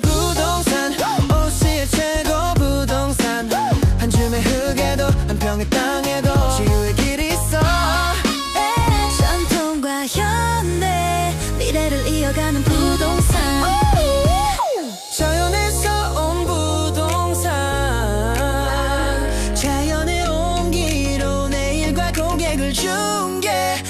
부동산 OC의 최고 부동산. 한 줌의 흙에도 한 평의 땅에도 지우의 길이 있어. 전통과 현대 미래를 이어가는 부동산. 자연에서 온 부동산. 자연의 온기로 내일과 고객을 중계.